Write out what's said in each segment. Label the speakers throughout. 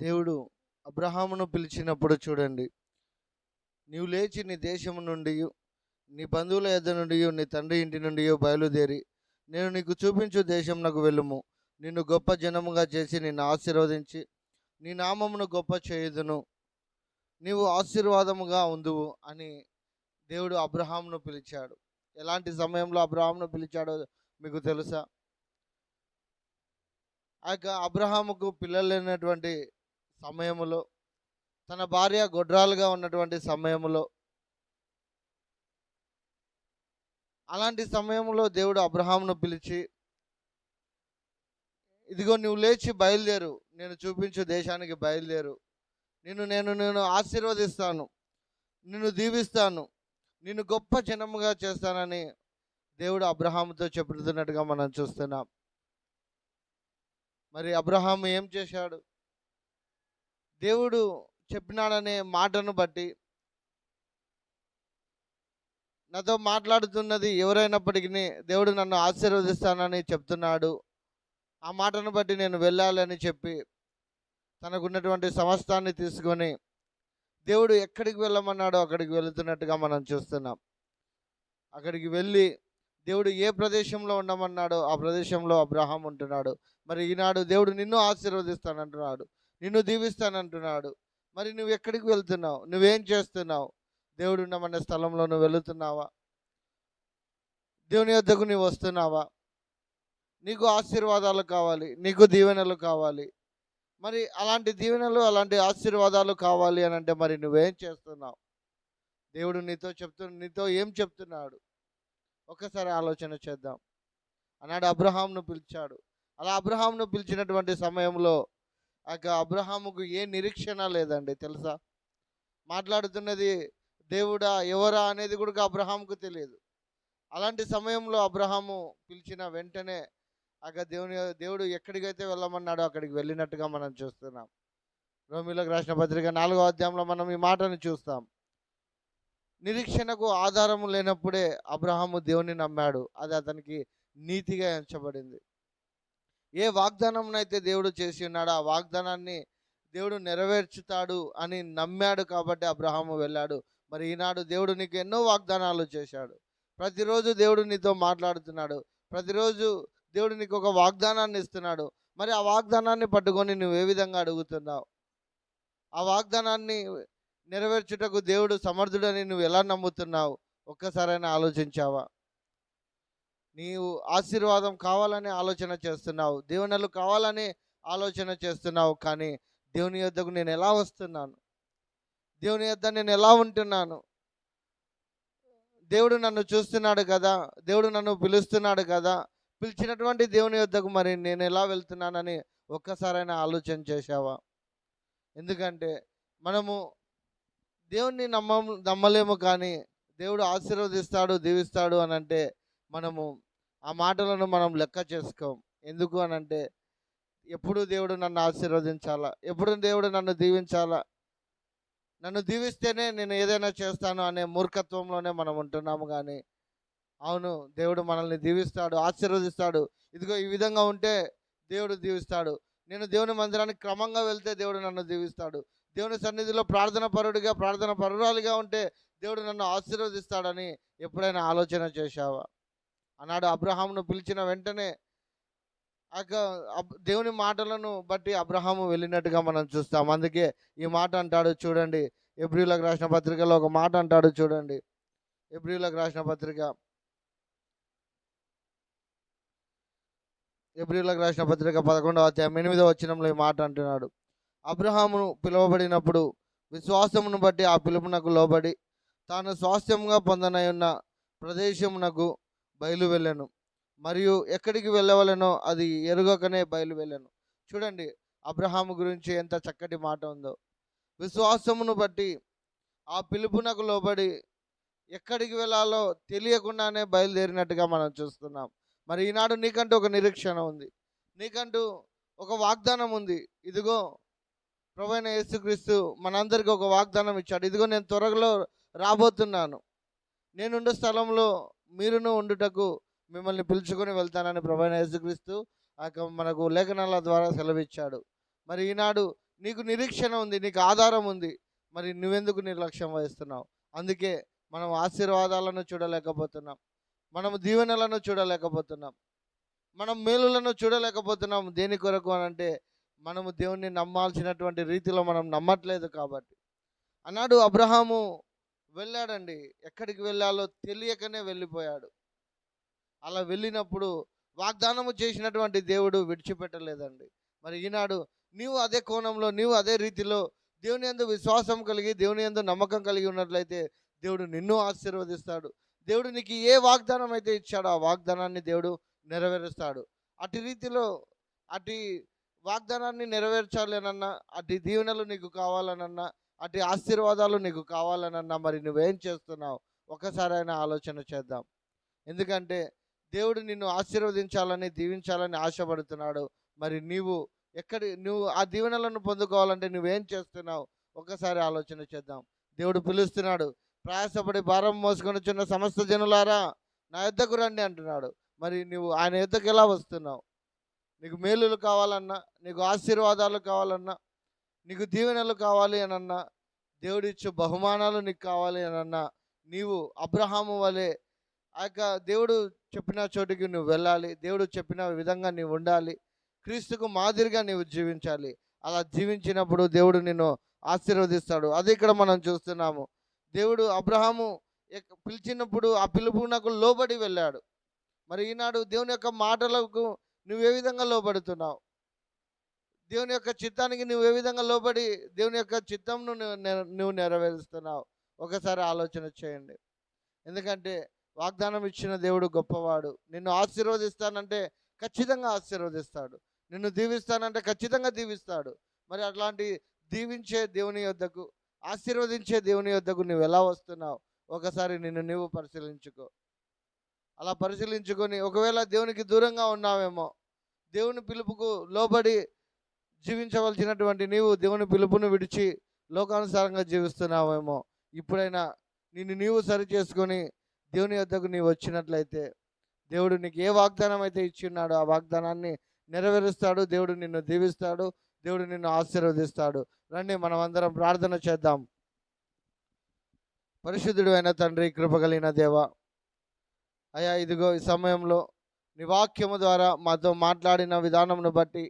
Speaker 1: దేవుడు అబ్రహామును పిలిచినప్పుడు చూడండి. నీవు లేచి నీ దేశము నుండి నీ బంధువుల ఎద్ద నుండి నీ తండ్రి ఇంటి నుండి బయలుదేరి నేను నీకు చూపించు దేశం నాకు వెళ్ళుము. నిన్ను గొప్ప జనముగా చేసి నిన్ను ఆశీర్వదించి నీ నామమును గొప్ప చేయుదును. నీవు ఆశీర్వాదముగా ఉందువు అని దేవుడు అబ్రహామును పిలిచాడు. ఎలాంటి సమయంలో అబ్రహామును పిలిచాడో మీకు తెలుసా? ఆ యొక్క అబ్రహాముకు పిల్లలు లేనటువంటి సమయములో తన భార్య గొడ్రాలుగా ఉన్నటువంటి సమయంలో అలాంటి సమయంలో దేవుడు అబ్రహామును పిలిచి ఇదిగో నువ్వు లేచి బయలుదేరు నేను చూపించు దేశానికి బయలుదేరు. నిన్ను నేను నేను ఆశీర్వదిస్తాను నిన్ను దీవిస్తాను నిన్ను గొప్ప జనముగా చేస్తానని దేవుడు అబ్రహాముతో చెబుతున్నట్టుగా మనం చూస్తున్నాం. మరి అబ్రహాం ఏం చేశాడు? దేవుడు చెప్పినాడనే మాటను బట్టి నాతో మాట్లాడుతున్నది ఎవరైనప్పటికీ దేవుడు నన్ను ఆశీర్వదిస్తానని చెప్తున్నాడు. ఆ మాటను బట్టి నేను వెళ్ళాలని చెప్పి తనకున్నటువంటి సమస్తాన్ని తీసుకొని దేవుడు ఎక్కడికి వెళ్ళమన్నాడో అక్కడికి వెళుతున్నట్టుగా మనం చూస్తున్నాం. అక్కడికి వెళ్ళి దేవుడు ఏ ప్రదేశంలో ఉండమన్నాడో ఆ ప్రదేశంలో అబ్రహాం ఉంటున్నాడు. మరి ఈనాడు దేవుడు నిన్ను ఆశీర్వదిస్తానంటున్నాడు. నిన్ను దీవిస్తానంటున్నాడు. మరి నువ్వు ఎక్కడికి వెళ్తున్నావు? నువ్వేం చేస్తున్నావు? దేవుడు ఉండమనే స్థలంలో నువ్వు వెళుతున్నావా? దేవుని వద్దకు నువ్వు వస్తున్నావా? నీకు ఆశీర్వాదాలు కావాలి నీకు దీవెనలు కావాలి. మరి అలాంటి దీవెనలు అలాంటి ఆశీర్వాదాలు కావాలి అని అంటే మరి నువ్వేం చేస్తున్నావు? దేవుడు నీతో చెప్తు నీతో ఏం చెప్తున్నాడు? ఒక్కసారి ఆలోచన చేద్దాం. అన్నాడు అబ్రహాంను పిలిచాడు. అలా అబ్రహాంను పిలిచినటువంటి సమయంలో ఆ అబ్రహాముకు ఏ నిరీక్షణ లేదండి తెలుసా? మాట్లాడుతున్నది దేవుడా ఎవరా అనేది కూడా అబ్రహాంకు తెలియదు. అలాంటి సమయంలో అబ్రహాము పిలిచిన వెంటనే అక్కడ దేవుని దేవుడు ఎక్కడికైతే వెళ్ళమన్నాడో అక్కడికి వెళ్ళినట్టుగా మనం చూస్తున్నాం. రోమిలకు రాసిన పత్రిక నాలుగో అధ్యాయంలో మనం ఈ మాటను చూస్తాం. నిరీక్షణకు ఆధారము లేనప్పుడే అబ్రహాము దేవుని నమ్మాడు. అది అతనికి నీతిగా ఎంచబడింది. ఏ వాగ్దానంనైతే దేవుడు చేసి ఉన్నాడో ఆ వాగ్దానాన్ని దేవుడు నెరవేర్చుతాడు అని నమ్మాడు కాబట్టి అబ్రహాము వెళ్ళాడు. మరి ఈనాడు దేవుడు నీకు ఎన్నో వాగ్దానాలు చేశాడు. ప్రతిరోజు దేవుడు నీతో మాట్లాడుతున్నాడు. ప్రతిరోజు దేవుడు నీకు ఒక వాగ్దానాన్ని ఇస్తున్నాడు. మరి ఆ వాగ్దానాన్ని పట్టుకొని నువ్వు ఏ విధంగా అడుగుతున్నావు? ఆ వాగ్దానాన్ని నెరవేర్చుటకు దేవుడు సమర్థుడని నువ్వు ఎలా నమ్ముతున్నావు? ఒక్కసారైనా ఆలోచించావా? నీవు ఆశీర్వాదం కావాలని ఆలోచన చేస్తున్నావు. దేవునలు కావాలని ఆలోచన చేస్తున్నావు. కానీ దేవుని యొద్దకు నేను ఎలా వస్తున్నాను? దేవుని యొద్ద నేను ఎలా ఉంటున్నాను? దేవుడు నన్ను చూస్తున్నాడు కదా? దేవుడు నన్ను పిలుస్తున్నాడు కదా? పిలిచినటువంటి దేవుని యొద్దకు మరి నేను ఎలా వెళ్తున్నానని ఒక్కసారైనా ఆలోచన చేశావా? ఎందుకంటే మనము దేవుణ్ణి నమ్మ నమ్మలేము కానీ దేవుడు ఆశీర్వదిస్తాడు దీవిస్తాడు అని అంటే మనము ఆ మాటలను మనం లెక్క చేసుకోం. ఎందుకు అని అంటే ఎప్పుడు దేవుడు నన్ను ఆశీర్వదించాలా? ఎప్పుడు దేవుడు నన్ను దీవించాలా? నన్ను దీవిస్తేనే నేను ఏదైనా చేస్తాను అనే మూర్ఖత్వంలోనే మనం ఉంటున్నాము కానీ అవును దేవుడు మనల్ని దీవిస్తాడు ఆశీర్వదిస్తాడు. ఇదిగో ఈ విధంగా ఉంటే దేవుడు దీవిస్తాడు. నేను దేవుని మందిరానికి క్రమంగా వెళ్తే దేవుడు నన్ను దీవిస్తాడు. దేవుని సన్నిధిలో ప్రార్థన పరుడిగా ప్రార్థన పరురాలుగా ఉంటే దేవుడు నన్ను ఆశీర్వదిస్తాడని ఎప్పుడైనా ఆలోచన చేశావా? అన్నాడు అబ్రహామును పిలిచిన వెంటనే ఆ దేవుని మాటలను బట్టి అబ్రహాము వెళ్ళినట్టుగా మనం చూస్తాం. అందుకే ఈ మాట అంటాడు చూడండి. ఎబ్రిలకు రాసిన పత్రికలో ఒక మాట అంటాడు చూడండి. ఎబ్రిలకు రాసిన పత్రిక. ఎబ్రిలకు రాసిన పత్రిక పదకొండవ అధ్యాయం ఎనిమిదవ వచనంలో ఈ మాట అంటున్నాడు. అబ్రహామును పిలువబడినప్పుడు విశ్వాసమును బట్టి ఆ పిలుపునకు లోబడి తాను స్వాస్థ్యంగా పొందనయున్న ప్రదేశమునకు బయలు వెళ్ళాను. మరియు ఎక్కడికి వెళ్ళవలెనో అది ఎరుగకనే బయలు వెళ్ళాను. చూడండి అబ్రహాము గురించి ఎంత చక్కటి మాట ఉందో. విశ్వాసమును బట్టి ఆ పిలుపునకు లోబడి ఎక్కడికి వెళ్ళాలో తెలియకుండానే బయలుదేరినట్టుగా మనం చూస్తున్నాం. మరి ఈనాడు నీకంటూ ఒక నిరీక్షణ ఉంది. నీకంటూ ఒక వాగ్దానం ఉంది. ఇదిగో ప్రవైన యేసుక్రీస్తు మనందరికీ ఒక వాగ్దానం ఇచ్చాడు. ఇదిగో నేను త్వరలో రాబోతున్నాను. నేనుండే స్థలంలో మీరును ఉండుటకు మిమ్మల్ని పిలుచుకొని వెళ్తానని ప్రభైన యేసుక్రీస్తు ఆ యొక్క మనకు లేఖనాల ద్వారా సెలవిచ్చాడు. మరి ఈనాడు నీకు నిరీక్షణ ఉంది నీకు ఆధారం ఉంది. మరి నువ్వెందుకు నిర్లక్ష్యం వహిస్తున్నావు? అందుకే మనం ఆశీర్వాదాలను చూడలేకపోతున్నాం. మనం దీవెనలను చూడలేకపోతున్నాం. మనం మేలులను చూడలేకపోతున్నాం. దేని కొరకు అని అంటే మనము దేవుణ్ణి నమ్మాల్సినటువంటి రీతిలో మనం నమ్మట్లేదు కాబట్టి. అన్నాడు అబ్రహాము వెళ్ళాడండి. ఎక్కడికి వెళ్ళాలో తెలియకనే వెళ్ళిపోయాడు. అలా వెళ్ళినప్పుడు వాగ్దానము చేసినటువంటి దేవుడు విడిచిపెట్టలేదండి. మరి ఈనాడు నీవు అదే కోణంలో నీవు అదే రీతిలో దేవుని ఎందు విశ్వాసం కలిగి దేవుని యందు నమ్మకం కలిగి ఉన్నట్లయితే దేవుడు నిన్ను ఆశీర్వదిస్తాడు. దేవుడు నీకు ఏ వాగ్దానం అయితే ఇచ్చాడో ఆ వాగ్దానాన్ని దేవుడు నెరవేరుస్తాడు. అటు రీతిలో అటు వాగ్దానాన్ని నెరవేర్చాలనన్నా అటు దీవెనలు నీకు కావాలనన్నా అటు ఆశీర్వాదాలు నీకు కావాలనన్నా మరి నువ్వేం చేస్తున్నావు? ఒకసారి అయినా ఆలోచన చేద్దాం. ఎందుకంటే దేవుడు నిన్ను ఆశీర్వదించాలని దీవించాలని ఆశపడుతున్నాడు. మరి నీవు ఎక్కడి నువ్వు ఆ దీవెనలను పొందుకోవాలంటే నువ్వేం చేస్తున్నావు? ఒకసారి ఆలోచన చేద్దాం. దేవుడు పిలుస్తున్నాడు ప్రయాసపడి భారం మోసుకొని చిన్న సమస్త జనులారా నా యొద్దకు రండి అంటున్నాడు. మరి నువ్వు ఆయన యొద్దకు ఎలా వస్తున్నావు? నీకు మేలులు కావాలన్నా నీకు ఆశీర్వాదాలు కావాలన్నా నీకు దీవెనలు కావాలి అనన్నా దేవుడిచ్చే బహుమానాలు నీకు కావాలి అనన్నా నీవు అబ్రహాము వలె ఆ యొక్క దేవుడు చెప్పిన చోటుకి నువ్వు వెళ్ళాలి దేవుడు చెప్పిన విధంగా నీవు ఉండాలి క్రీస్తుకు మాదిరిగా నీవు జీవించాలి. అలా జీవించినప్పుడు దేవుడు నిన్ను ఆశీర్వదిస్తాడు. అది ఇక్కడ మనం చూస్తున్నాము. దేవుడు అబ్రహాము పిలిచినప్పుడు ఆ పిలుపునకు లోబడి వెళ్ళాడు. మరి ఈనాడు దేవుని యొక్క మాటలకు నువ్వు ఏ విధంగా లోబడుతున్నావు? దేవుని యొక్క చిత్తానికి నువ్వు ఏ విధంగా లోబడి దేవుని యొక్క చిత్తంను నువ్వు నెరవేరుస్తున్నావు? ఒకసారి ఆలోచన చేయండి. ఎందుకంటే వాగ్దానం ఇచ్చిన దేవుడు గొప్పవాడు. నిన్ను ఆశీర్వదిస్తానంటే ఖచ్చితంగా ఆశీర్వదిస్తాడు. నిన్ను దీవిస్తానంటే ఖచ్చితంగా దీవిస్తాడు. మరి అట్లాంటి దీవించే దేవుని యొద్దకు ఆశీర్వదించే దేవుని యొద్దకు నువ్వు ఎలా వస్తున్నావు? ఒకసారి నిన్ను నీవు పరిశీలించుకో. అలా పరిశీలించుకొని ఒకవేళ దేవునికి దూరంగా ఉన్నావేమో దేవుని పిలుపుకు లోబడి జీవించవలసినటువంటి నీవు దేవుని పిలుపును విడిచి లోకానుసారంగా జీవిస్తున్నావేమో. ఇప్పుడైనా నిన్ను నీవు సరి చేసుకొని దేవుని వద్దకు నీవు వచ్చినట్లయితే దేవుడు నీకు ఏ వాగ్దానం అయితే ఇచ్చిన్నాడో ఆ వాగ్దానాన్ని నెరవేరుస్తాడు. దేవుడు నిన్ను దీవిస్తాడు. దేవుడు నిన్ను ఆశీర్వదిస్తాడు. రండి మనం అందరం ప్రార్థన చేద్దాం. పరిశుద్ధుడు అయిన తండ్రి కృపగలిగిన దేవ అయ్యా ఇదిగో ఈ సమయంలో నీ వాక్యము ద్వారా మాతో మాట్లాడిన విధానమును బట్టి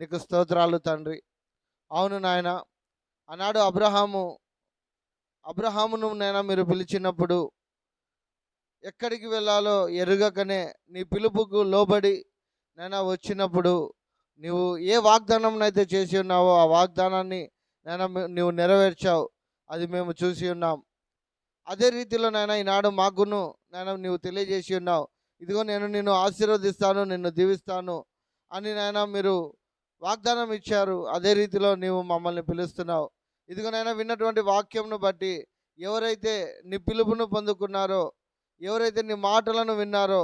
Speaker 1: నీకు స్తోత్రాలు తండ్రి. అవును నాయన ఆనాడు అబ్రహాము అబ్రహామును నైనా మీరు పిలిచినప్పుడు ఎక్కడికి వెళ్ళాలో ఎరుగకనే నీ పిలుపుకు లోబడి నైనా వచ్చినప్పుడు నీవు ఏ వాగ్దానం అయితే చేసి ఉన్నావో ఆ వాగ్దానాన్ని నైనా నువ్వు నెరవేర్చావు. అది మేము చూసి ఉన్నాం. అదే రీతిలో నైనా ఈనాడు మాకును నైనా నీవు తెలియజేసి ఉన్నావు. ఇదిగో నేను నిన్ను ఆశీర్వదిస్తాను నిన్ను దీవిస్తాను అని నాయన మీరు వాగ్దానం ఇచ్చారు. అదే రీతిలో నీవు మమ్మల్ని పిలుస్తున్నావు. ఇదిగోనైనా విన్నటువంటి వాక్యంను బట్టి ఎవరైతే నీ పిలుపును పొందుకున్నారో ఎవరైతే నీ మాటలను విన్నారో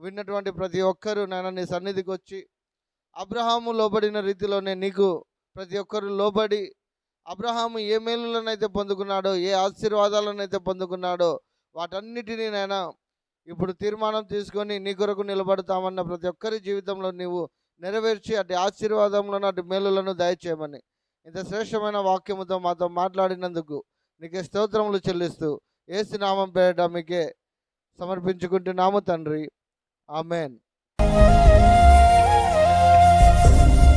Speaker 1: విన్నటువంటి ప్రతి ఒక్కరూ నాయన నీ సన్నిధికి వచ్చి అబ్రహాము లోబడిన రీతిలోనే నీకు ప్రతి ఒక్కరు లోబడి అబ్రహాము ఏ మేలులనైతే పొందుకున్నాడో ఏ ఆశీర్వాదాలనైతే పొందుకున్నాడో వాటన్నిటినీ నైనా ఇప్పుడు తీర్మానం తీసుకొని నీ కొరకు నిలబడతామన్న ప్రతి ఒక్కరి జీవితంలో నీవు నెరవేర్చి అటు ఆశీర్వాదములను అటు మేలులను దయచేయమని. ఇంత శ్రేష్టమైన వాక్యముతో మాతో మాట్లాడినందుకు నీకే స్తోత్రములు చెల్లిస్తూ ఏసు నామం పేరట మీకే సమర్పించుకుంటున్నాము తండ్రి. ఆమెన్.